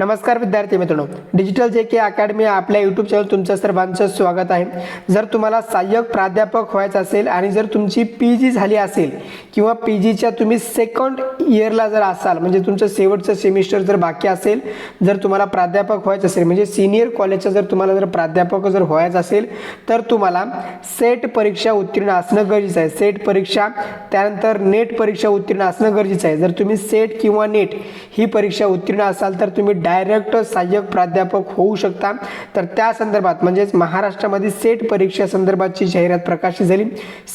नमस्कार विद्यार्थी मित्रांनो. डिजिटल जे के अकॅडमी आपल्या यूट्यूब चॅनल तुमचं सर्वांचं स्वागत आहे. जर तुम्हाला सहाय्यक प्राध्यापक व्हायचं असेल आणि जर तुमची पी जी झाली असेल किंवा पी जीच्या तुम्ही सेकंड इयरला जर असाल म्हणजे तुमचं शेवटचं सेमिस्टर जर बाकी असेल जर तुम्हाला प्राध्यापक व्हायचं असेल म्हणजे सिनियर कॉलेजचं जर तुम्हाला जर प्राध्यापक जर व्हायचं असेल तर तुम्हाला सेट परीक्षा उत्तीर्ण असणं गरजेचं आहे. सेट परीक्षा त्यानंतर नेट परीक्षा उत्तीर्ण असणं गरजेचं आहे. जर तुम्ही सेट किंवा नेट ही परीक्षा उत्तीर्ण असाल तर तुम्ही डायरेक्ट सहाय्यक प्राध्यापक होऊ शकता तर त्या संदर्भात म्हणजेच महाराष्ट्रामध्ये सेट परीक्षा संदर्भातची जाहिरात प्रकाशित झाली.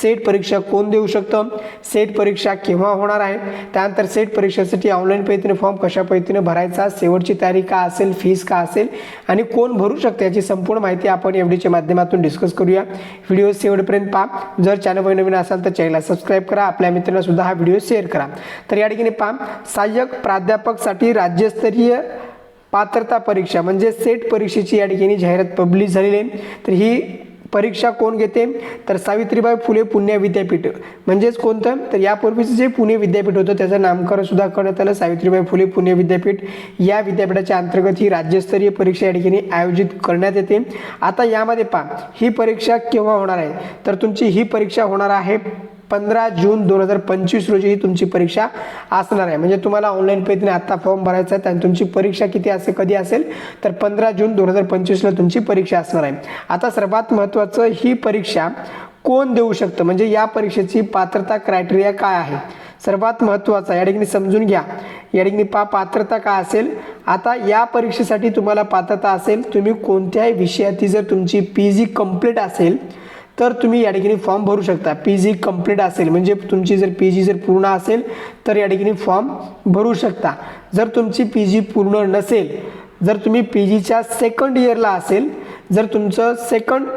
सेट परीक्षा कोण देऊ शकतं? सेट परीक्षा केव्हा होणार आहे? त्यानंतर सेट परीक्षेसाठी ऑनलाईन पद्धतीने फॉर्म कशा पद्धतीने भरायचा? शेवटची तारीख का असेल? फीस का असेल? आणि कोण भरू शकते? याची संपूर्ण माहिती आपण एवढीच्या माध्यमातून डिस्कस करूया. व्हिडिओ शेवटपर्यंत पहा. जर चॅनलवर नवीन असाल तर चॅनलला सबस्क्राईब करा. आपल्या मित्रांना सुद्धा हा व्हिडिओ शेअर करा. तर या ठिकाणी पहा. सहाय्यक प्राध्यापकसाठी राज्यस्तरीय पात्रता परीक्षा म्हणजे सेट परीक्षेची या ठिकाणी जाहिरात पब्लिश झालेली आहे. तर ही परीक्षा कोण घेते? तर सावित्रीबाई फुले पुणे विद्यापीठ. म्हणजेच कोणतं? तर यापूर्वीचं जे पुणे विद्यापीठ होतं त्याचं नामकरण सुद्धा करण्यात आलं. सावित्रीबाई फुले पुणे विद्यापीठ. या विद्यापीठाच्या अंतर्गत ही राज्यस्तरीय परीक्षा या ठिकाणी आयोजित करण्यात येते. आता यामध्ये पहा ही परीक्षा केव्हा होणार आहे? तर तुमची ही परीक्षा होणार आहे पंधरा जून दोन हजार पंचवीस रोजी ही तुमची परीक्षा असणार आहे. म्हणजे तुम्हाला ऑनलाईन पद्धतीने आत्ता फॉर्म भरायचा आहे आणि तुमची परीक्षा किती असेल कधी असेल तर पंधरा जून दोन हजार पंचवीसला तुमची परीक्षा असणार आहे. आता सर्वात महत्त्वाचं ही परीक्षा कोण देऊ शकतं? म्हणजे या परीक्षेची पात्रता क्रायटेरिया काय आहे? सर्वात महत्त्वाचा या ठिकाणी समजून घ्या. या ठिकाणी पा पात्रता काय असेल? आता या परीक्षेसाठी तुम्हाला पात्रता असेल. तुम्ही कोणत्याही विषयाची जर तुमची पी जी कंप्लीट असेल तर तुम्ही या ठिकाणी फॉर्म भरू शकता. पी जी कंप्लीट असेल. म्हणजे तुमची जर पी जी जर पूर्ण असेल तर या ठिकाणी फॉर्म भरू शकता. जर तुमची पी जी पूर्ण नसेल जर तुम्ही पी जीच्या सेकंड इयरला असेल जर तुमचं सेकंड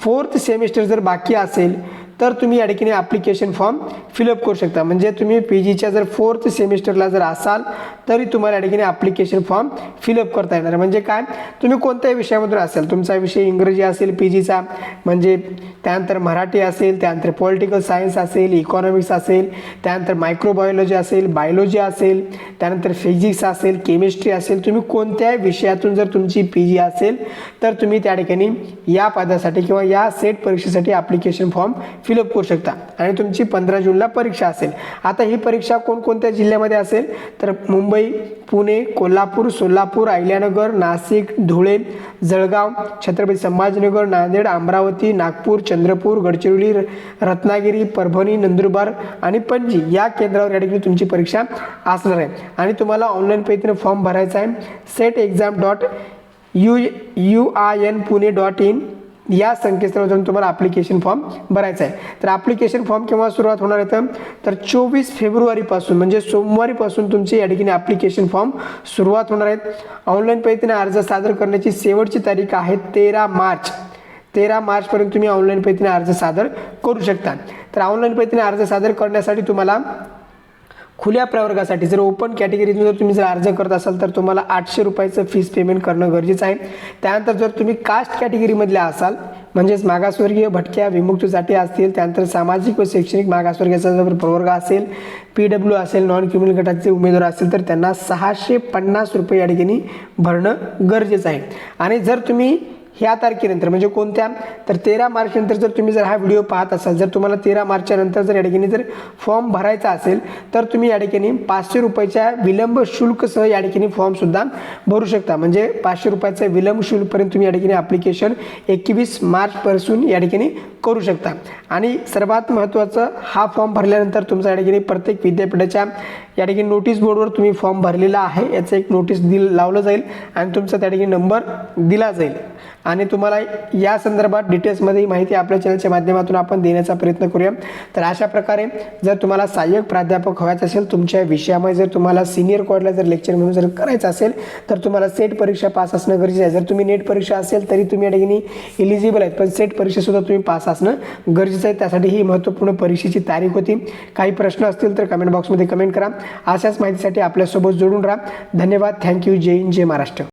फोर्थ सेमिस्टर जर बाकी असेल तर तुम्ही या ठिकाणी ॲप्लिकेशन फॉर्म फिलअप करू शकता. म्हणजे तुम्ही पी जीच्या जर फोर्थ सेमिस्टरला जर असाल तरी तुम्हाला या ठिकाणी ॲप्लिकेशन फॉर्म फिलअप करता येणार. म्हणजे काय? तुम्ही कोणत्याही विषयामधून असेल तुमचा विषय इंग्रजी असेल पी जीचा म्हणजे त्यानंतर मराठी असेल त्यानंतर पॉलिटिकल सायन्स असेल इकॉनॉमिक्स असेल त्यानंतर मायक्रोबायोलॉजी असेल बायोलॉजी असेल त्यानंतर फिजिक्स असेल केमिस्ट्री असेल तुम्ही कोणत्याही विषयातून जर तुमची पी जी असेल तर तुम्ही त्या ठिकाणी या पदासाठी किंवा या सेट परीक्षेसाठी ॲप्लिकेशन फॉर्म फिलअप करू शकता. आणि तुमची पंधरा जूनला परीक्षा असेल. आता ही परीक्षा कोणकोणत्या जिल्ह्यामध्ये असेल? तर मुंबई पुणे कोल्हापूर सोलापूर अहिल्यानगर नाशिक धुळे जळगाव छत्रपती संभाजीनगर नांदेड अमरावती नागपूर चंद्रपूर गडचिरोली र- रत्नागिरी परभणी नंदुरबार आणि पणजी या केंद्रावर या ठिकाणी तुमची परीक्षा असणार आहे. आणि तुम्हाला ऑनलाईन पद्धतीने फॉर्म भरायचा आहे. Set exam dot U U I N Pune dot in या संकेतस्थळावर जाऊन तुम्हाला ॲप्लिकेशन फॉर्म भरायचा आहे. तर ॲप्लिकेशन फॉर्म केव्हा सुरुवात होणार आहे तर? तर चोवीस फेब्रुवारीपासून म्हणजे सोमवारीपासून तुमचे या ठिकाणी ॲप्लिकेशन फॉर्म सुरुवात होणार आहेत ऑनलाईन पद्धतीने अर्ज सादर करण्याची शेवटची तारीख आहे तेरा मार्च. तेरा मार्चपर्यंत तुम्ही ऑनलाईन पद्धतीने अर्ज सादर करू शकता. तर ऑनलाईन पद्धतीने अर्ज सादर करण्यासाठी तुम्हाला खुल्या प्रवर्गासाठी जर ओपन कॅटेगरीतून जर तुम्ही जर अर्ज करत असाल तर तुम्हाला आठशे रुपयाचं फीस पेमेंट करणं गरजेचं आहे. त्यानंतर जर तुम्ही कास्ट कॅटेगरीमधल्या असाल म्हणजेच मागासवर्गीय भटक्या विमुक्तीसाठी असतील त्यानंतर सामाजिक व शैक्षणिक मागासवर्गाचा जर प्रवर्ग असेल पी डब्ल्यू असेल नॉन क्रिमिनल गटाचे उमेदवार असतील तर त्यांना सहाशे पन्नास रुपये या ठिकाणी भरणं गरजेचं आहे. आणि जर तुम्ही ह्या तारखेनंतर म्हणजे कोणत्या? तर तेरा मार्चनंतर जर तुम्ही जर हा व्हिडिओ पाहत असाल जर तुम्हाला तेरा मार्चच्या नंतर जर या ठिकाणी जर फॉर्म भरायचा असेल तर तुम्ही या ठिकाणी पाचशे रुपयाच्या विलंब शुल्कसह या ठिकाणी फॉर्मसुद्धा भरू शकता. म्हणजे पाचशे रुपयाचं विलंब शुल्कपर्यंत तुम्ही या ठिकाणी ॲप्लिकेशन एकवीस मार्चपासून या ठिकाणी करू शकता. आणि सर्वात महत्त्वाचं हा फॉर्म भरल्यानंतर तुमचा या ठिकाणी प्रत्येक विद्यापीठाच्या या ठिकाणी नोटीस बोर्डवर तुम्ही फॉर्म भरलेला आहे. याचं एक नोटीस दिल लावलं जाईल आणि तुमचा त्या ठिकाणी नंबर दिला जाईल. आणि तुम्हाला या संदर्भात डिटेल्समध्ये ही माहिती आपल्या चॅनलच्या माध्यमातून आपण देण्याचा प्रयत्न करूया. तर अशा प्रकारे जर तुम्हाला सहाय्यक प्राध्यापक व्हायचं असेल तुमच्या विषयामध्ये जर तुम्हाला सिनियर कॉडला जर लेक्चर म्हणून जर करायचं असेल तर तुम्हाला सेट परीक्षा पास असणं गरजेचं आहे. जर तुम्ही नेट परीक्षा असेल तरी तुम्ही या ठिकाणी इलिजिबल आहेत. पण सेट परीक्षेसुद्धा तुम्ही पास असणं गरजेचं आहे. त्यासाठी ही महत्त्वपूर्ण परीक्षेची तारीख होती. काही प्रश्न असतील तर कमेंट बॉक्समध्ये कमेंट करा. अशाच माहितीसाठी आपल्यासोबत जोडून राहा. धन्यवाद. थँक्यू जय हिंद. जय महाराष्ट्र.